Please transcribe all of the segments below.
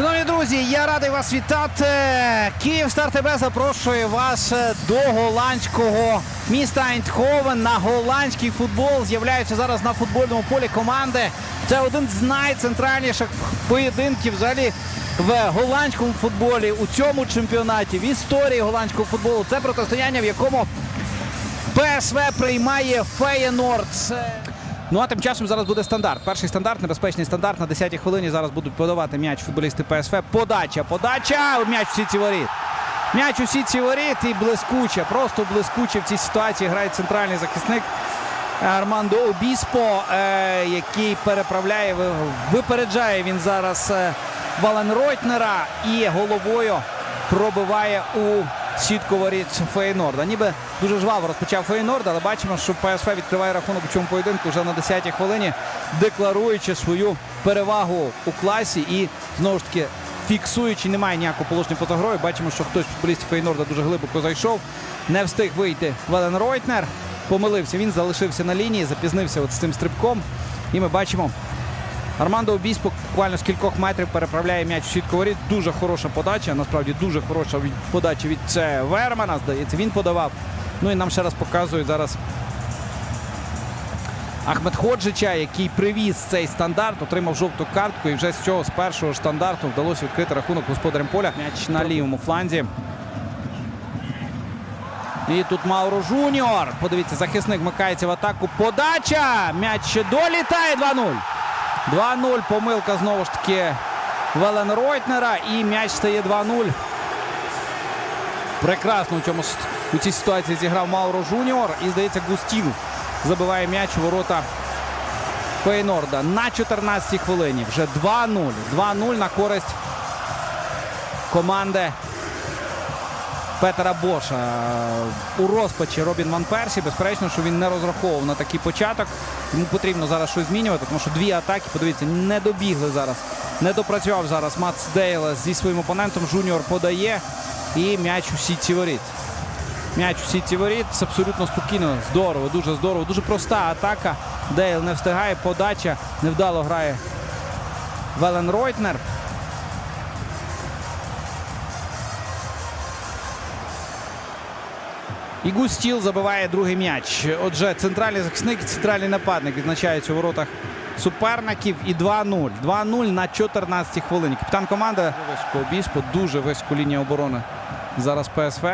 Шановні друзі, я радий вас вітати. Київ Стар ТБ запрошує вас е, до голландського міста Айндховен на голландський футбол. З'являються зараз на футбольному полі команди. Це один з найцентральніших поєдинків взагалі в голландському футболі у цьому чемпіонаті в історії голландського футболу. Це протистояння, в якому ПСВ приймає Феєнорд. Ну а тим часом зараз буде стандарт. Перший стандарт, небезпечний стандарт. На 10-й хвилині зараз будуть подавати м'яч футболісти ПСВ. Подача, подача. М'яч у сітці воріт. М'яч у сітці воріт і блискуче. Просто блискуче в цій ситуації грає центральний захисник Армандо Обіспо, е, який переправляє, випереджає він зараз е, Вален Ройтнера і головою пробиває у сітку воріт Фейнорда. Ніби дуже жваво розпочав Фейнорд, але бачимо, що ПСВ відкриває рахунок у цьому поєдинку вже на 10-й хвилині, декларуючи свою перевагу у класі і знову ж таки. Фіксуючи, немає ніякого положення поза грою. Бачимо, що хтось з футболістів Фейнорда дуже глибоко зайшов. Не встиг вийти Велен Ройтнер. Помилився. Він залишився на лінії, запізнився от з цим стрибком. І ми бачимо, Армандо Обіспо буквально з кількох метрів переправляє м'яч у сітку воріт. Дуже хороша подача. Насправді дуже хороша від- подача від це Вермана. Здається, він подавав. Ну і нам ще раз показують зараз Ахмед Ходжича, який привіз цей стандарт, отримав жовту картку. І вже з цього з першого стандарту вдалося відкрити рахунок господарем поля. М'яч на лівому фланзі. І тут Мауро Жуніор. Подивіться, захисник вмикається в атаку. Подача! М'яч ще долітає 2-0. 2-0. Помилка знову ж таки Велен Ройтнера. І м'яч стає 2-0. Прекрасно у цьому у цій ситуації зіграв Мауро Жуніор. І здається, Густін забиває м'яч у ворота Фейнорда на 14-й хвилині. Вже 2-0. 2-0 на користь команди Петера Боша. У розпачі Робін Ван Персі. Безперечно, що він не розраховував на такий початок. Йому потрібно зараз щось змінювати, тому що дві атаки, подивіться, не добігли зараз. Не допрацював зараз Мац Дейл зі своїм опонентом. Жуніор подає. І м'яч у сітці воріт. М'яч у сітці воріт. Це абсолютно спокійно. Здорово, дуже здорово. Дуже проста атака. Дейл не встигає. Подача. Невдало грає Велен Ройтнер. І Густіл забиває другий м'яч. Отже, центральний захисник центральний нападник відзначаються у воротах суперників. І 2-0. 2-0 на 14-й хвилині. Капітан команди обіспо, дуже високу лінія оборони. Зараз ПСВ.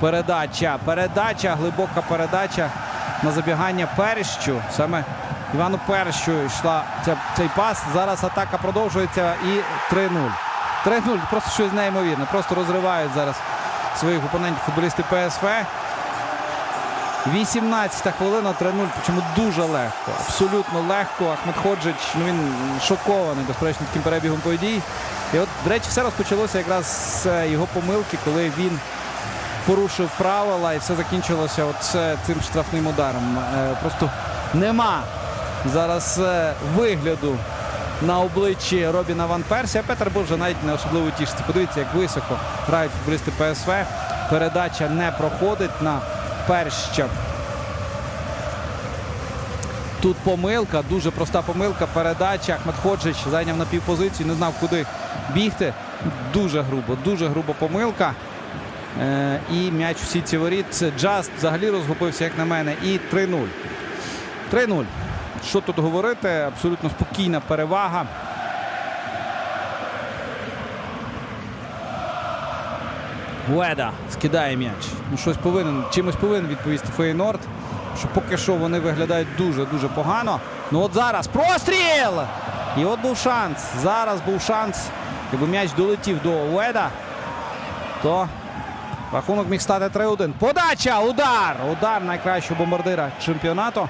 Передача. Передача, глибока передача на забігання Перещу. Саме Івану Перещу йшла ця, цей пас. Зараз атака продовжується і 3-0. 3-0. Просто щось неймовірне. Просто розривають зараз своїх опонентів футболісти ПСВ. 18-та хвилина 3-0, причому дуже легко, абсолютно легко. Ахмед Ходжич, ну він шокований, безперечно, таким перебігом подій. І от, до речі, все розпочалося якраз з е, його помилки, коли він порушив правила і все закінчилося от е, цим штрафним ударом. Е, Просто нема зараз вигляду на обличчі Робіна Ван Персі. А Петер був вже навіть не особливо тішиться. Подивіться, як високо грають футболісти ПСВ. Передача не проходить на Перща. Тут помилка, дуже проста помилка. Передача. Ахмед Ходжич зайняв на півпозицію, не знав, куди бігти. Дуже грубо, дуже груба помилка. Е, і м'яч у сітці воріт. Джаст взагалі розгубився, як на мене. І 3-0. 3-0. Що тут говорити? Абсолютно спокійна перевага. Гуеда скидає м'яч. Ну, щось повинен, чимось повинен відповісти Фейнорд. Що поки що вони виглядають дуже-дуже погано. Ну от зараз простріл! І от був шанс. Зараз був шанс. Якби м'яч долетів до Уеда, то рахунок міг стати 3-1. Подача! Удар! Удар найкращого бомбардира чемпіонату.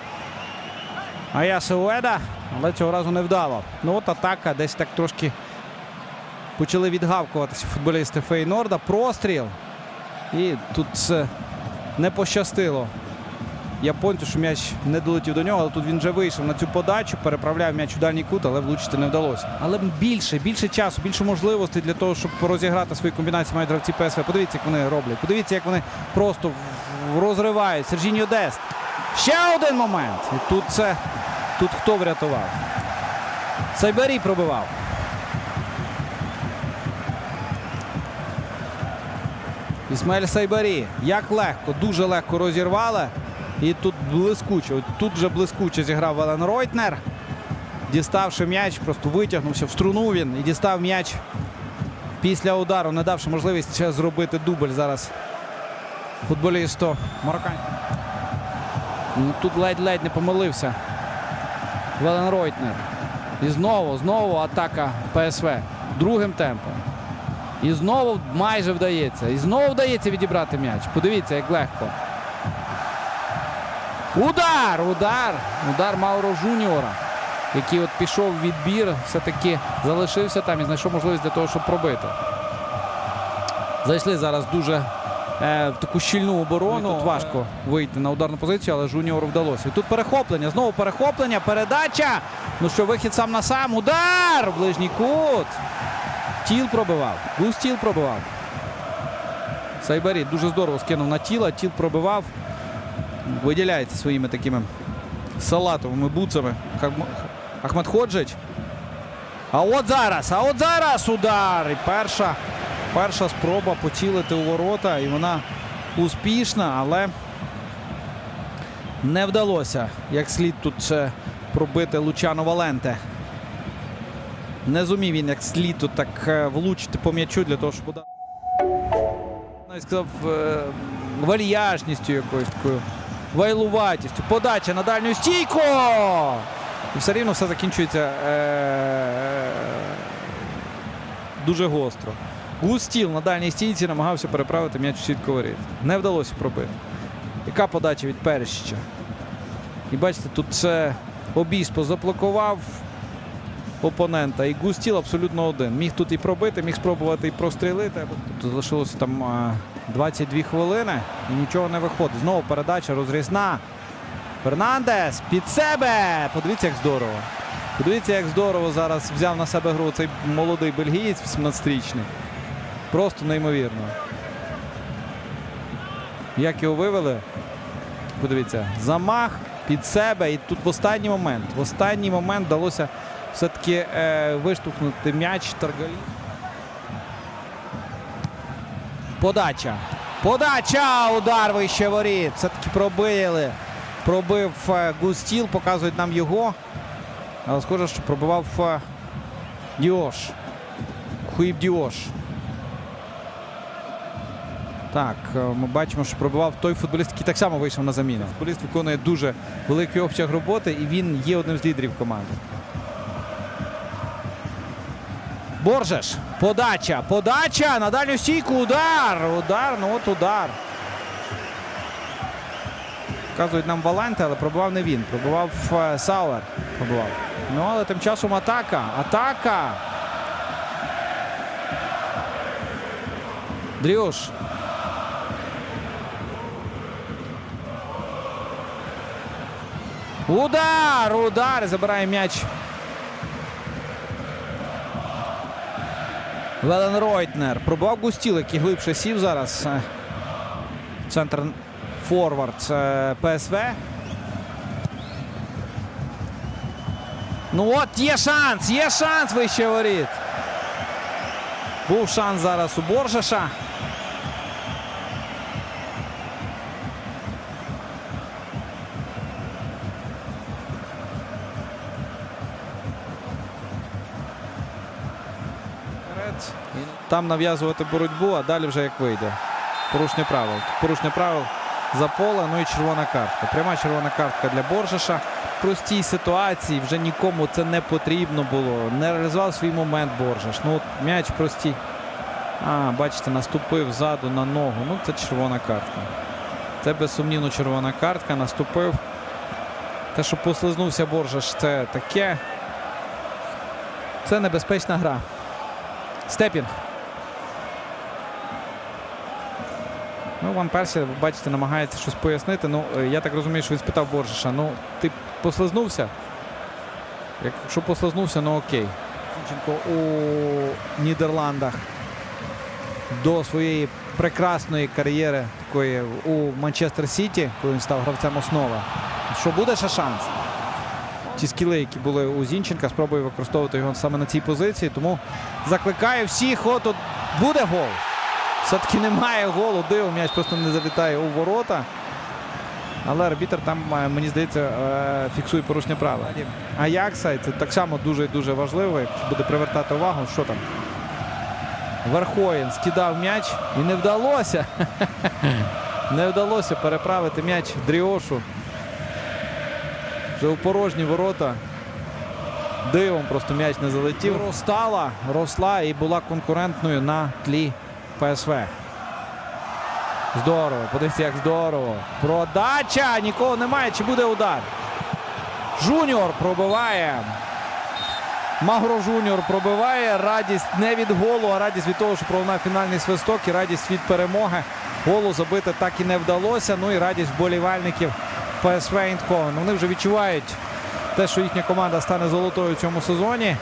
Аяса Уеда, але цього разу не вдало. Ну от атака десь так трошки почали відгавкуватися футболісти Фейнорда. Простріл. І тут не пощастило. Японцю, що м'яч не долетів до нього, але тут він вже вийшов на цю подачу, переправляв м'яч у дальній кут, але влучити не вдалося. Але більше, більше часу, більше можливостей для того, щоб розіграти свої комбінації мають гравці ПСВ. Подивіться, як вони роблять. Подивіться, як вони просто розривають. Сержіньо Дест. Ще один момент. І тут це. Тут хто врятував? Сайбарій пробивав. Ісмаель Сайбарі. Як легко, дуже легко розірвали. І тут блискуче. Тут вже блискуче зіграв Вален Ройтнер. Діставши м'яч, просто витягнувся в струну він і дістав м'яч після удару, не давши можливість ще зробити дубль зараз футболісту Мароккан. Ну, Тут ледь-ледь не помилився. Велен Ройтнер. І знову, знову атака ПСВ. Другим темпом. І знову майже вдається. І знову вдається відібрати м'яч. Подивіться, як легко. Удар! Удар! Удар Мауро Жуніора, який от пішов в відбір, все-таки залишився там і знайшов можливість для того, щоб пробити. Зайшли зараз дуже в таку щільну оборону. Тут важко вийти на ударну позицію, але Жуніору вдалося. І тут перехоплення. Знову перехоплення, передача. Ну що, вихід сам на сам. Удар! Ближній кут. Тіл пробивав. Гус тіл пробивав. Сайбарі дуже здорово скинув на тіло. Тіл пробивав. Виділяється своїми такими салатовими буцами. Ахмед Ходжич. А от зараз, а от зараз удар. І перша, перша спроба поцілити у ворота. І вона успішна, але не вдалося як слід тут ще пробити Лучано Валенте. Не зумів він як слід тут так е, влучити по м'ячу для того, щоб. Навіть сказав е, вальяжністю якоюсь такою, вайлуватістю. Подача на дальню стійку. І все рівно все закінчується е, дуже гостро. Густіл на дальній стійці намагався переправити м'яч у сітку воріт. Не вдалося пробити. Яка подача від Перещича? І бачите, тут ще Обіспо заблокував опонента. І Густіл абсолютно один. Міг тут і пробити, міг спробувати і прострілити. Тут залишилося там 22 хвилини і нічого не виходить. Знову передача розрізна. Фернандес під себе. Подивіться, як здорово. Подивіться, як здорово зараз взяв на себе гру цей молодий бельгієць 18-річний. Просто неймовірно. Як його вивели? Подивіться, замах під себе. І тут в останній момент. В останній момент вдалося все-таки е, виштовхнути м'яч Таргалі. Подача. Подача! Удар вище воріт. Все-таки пробили. Пробив е, Густіл, показують нам його. Але схоже, що пробивав е, Діош. Хуїб Діош. Так, е, ми бачимо, що пробивав той футболіст, який так само вийшов на заміну. Футболіст виконує дуже великий обсяг роботи і він є одним з лідерів команди. Боржеш. Подача. Подача. На дальню стійку. Удар. Удар. Ну от удар. Показують нам Валенте, але пробивав не він. Пробивав е, Сауер. Пробивав. Ну, але тим часом атака. Атака. Дрюш. Удар! Удар! Забирає м'яч. Велен Ройтнер. Пробував Густіл, який глибше сів зараз. Е, Центр форвард е, ПСВ. Ну от є шанс! Є шанс вище воріт. Був шанс зараз у Боржеша. І Там нав'язувати боротьбу, а далі вже як вийде. Порушення правил. Порушення правил за поле, ну і червона картка. Пряма червона картка для Боржеша. В простій ситуації вже нікому це не потрібно було. Не реалізував свій момент Боржеш. Ну м'яч простій. А, бачите, наступив ззаду на ногу. Ну, це червона картка. Це безсумнівно червона картка. Наступив. Те, що послизнувся Боржеш, це таке. Це небезпечна гра. Степінг. Ну, Ван Персі, ви бачите, намагається щось пояснити. Ну, е, я так розумію, що він спитав Боржеша. Ну, ти послизнувся? Якщо послизнувся, ну окей. Зінченко у Нідерландах до своєї прекрасної кар'єри такої у Манчестер Сіті, коли він став гравцем основи. Що буде ще шанс? Ті скіли, які були у Зінченка, спробує використовувати його саме на цій позиції. Тому закликаю всіх. От, от буде гол. Все-таки немає голу. Диво, м'яч просто не залітає у ворота. Але арбітр там, е, мені здається, е, фіксує порушення правил. Аякса, це так само дуже дуже важливо, якщо буде привертати увагу, що там. Верхоєн скидав м'яч і не вдалося. Не вдалося переправити м'яч Дріошу. Вже у порожні ворота. Дивом просто м'яч не залетів. Ростала, росла і була конкурентною на тлі ПСВ. Здорово, подивіться, як здорово. Продача! Нікого немає. Чи буде удар? Жуніор пробиває. Магро Жуніор пробиває. Радість не від голу, а радість від того, що пролунав фінальний свисток і радість від перемоги. Голу забити так і не вдалося. Ну і радість вболівальників ПСВ Eindhoven. Вони вже відчувають те, що їхня команда стане золотою в цьому сезоні.